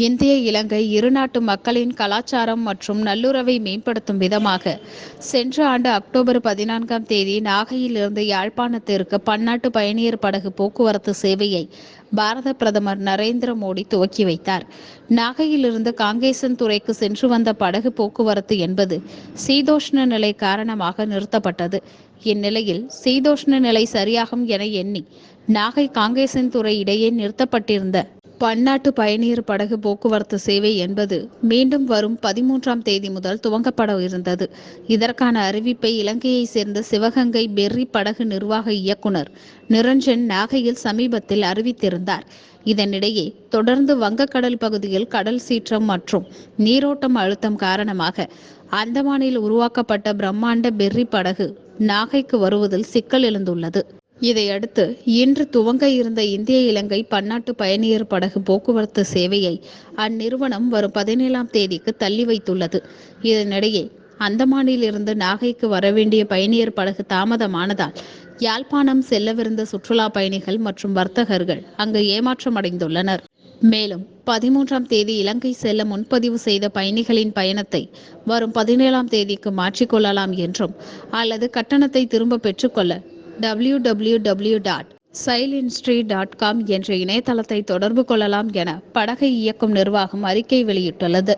இந்திய இலங்கை இருநாட்டு மக்களின் கலாச்சாரம் மற்றும் நல்லுறவை மேம்படுத்தும் விதமாக சென்ற ஆண்டு அக்டோபர் பதினான்காம் தேதி நாகையிலிருந்து யாழ்ப்பாணத்திற்கு பன்னாட்டு பயணியர் படகு போக்குவரத்து சேவையை பாரத பிரதமர் நரேந்திர மோடி துவக்கி வைத்தார். நாகையிலிருந்து காங்கேசன் துறைக்கு சென்று வந்த படகு போக்குவரத்து என்பது சீதோஷ்ண நிலை காரணமாக நிறுத்தப்பட்டது. இந்நிலையில் சீதோஷ்ண நிலை சரியாகும் என எண்ணி நாகை காங்கேசன் துறை இடையே நிறுத்தப்பட்டிருந்த பன்னாட்டு பயணியர் படகு போக்குவரத்து சேவை என்பது மீண்டும் வரும் பதிமூன்றாம் தேதி முதல் துவங்கப்பட இருந்தது. இதற்கான அறிவிப்பை இலங்கையை சேர்ந்த சிவகங்கை பெர்ரி படகு நிர்வாக இயக்குனர் நிரஞ்சன் நாகையில் சமீபத்தில் அறிவித்திருந்தார். இதனிடையே தொடர்ந்து வங்கக்கடல் பகுதியில் கடல் சீற்றம் மற்றும் நீரோட்டம் அழுத்தம் காரணமாக அந்தமானில் உருவாக்கப்பட்ட பிரம்மாண்ட பெர்ரி படகு நாகைக்கு வருவதில் சிக்கல் எழுந்துள்ளது. இதையடுத்து இன்று துவங்க இருந்த இந்திய இலங்கை பன்னாட்டு பயணியர் படகு போக்குவரத்து சேவையை அந்நிறுவனம் வரும் பதினேழாம் தேதிக்கு தள்ளி வைத்துள்ளது. இதனிடையே அந்தமானில் இருந்து நாகைக்கு வரவேண்டிய பயணியர் படகு தாமதமானதால் யாழ்ப்பாணம் செல்லவிருந்த சுற்றுலா பயணிகள் மற்றும் வர்த்தகர்கள் அங்கு ஏமாற்றமடைந்துள்ளனர். மேலும் பதிமூன்றாம் தேதி இலங்கை செல்ல முன்பதிவு செய்த பயணிகளின் பயணத்தை வரும் பதினேழாம் தேதிக்கு மாற்றிக்கொள்ளலாம் என்றும் அல்லது கட்டணத்தை திரும்ப பெற்றுக்கொள்ள W W W dot dot com என்ற இணையதளத்தை தொடர்பு கொள்ளலாம் என படகை இயக்கும் நிர்வாகம் அறிக்கை வெளியிட்டுள்ளது.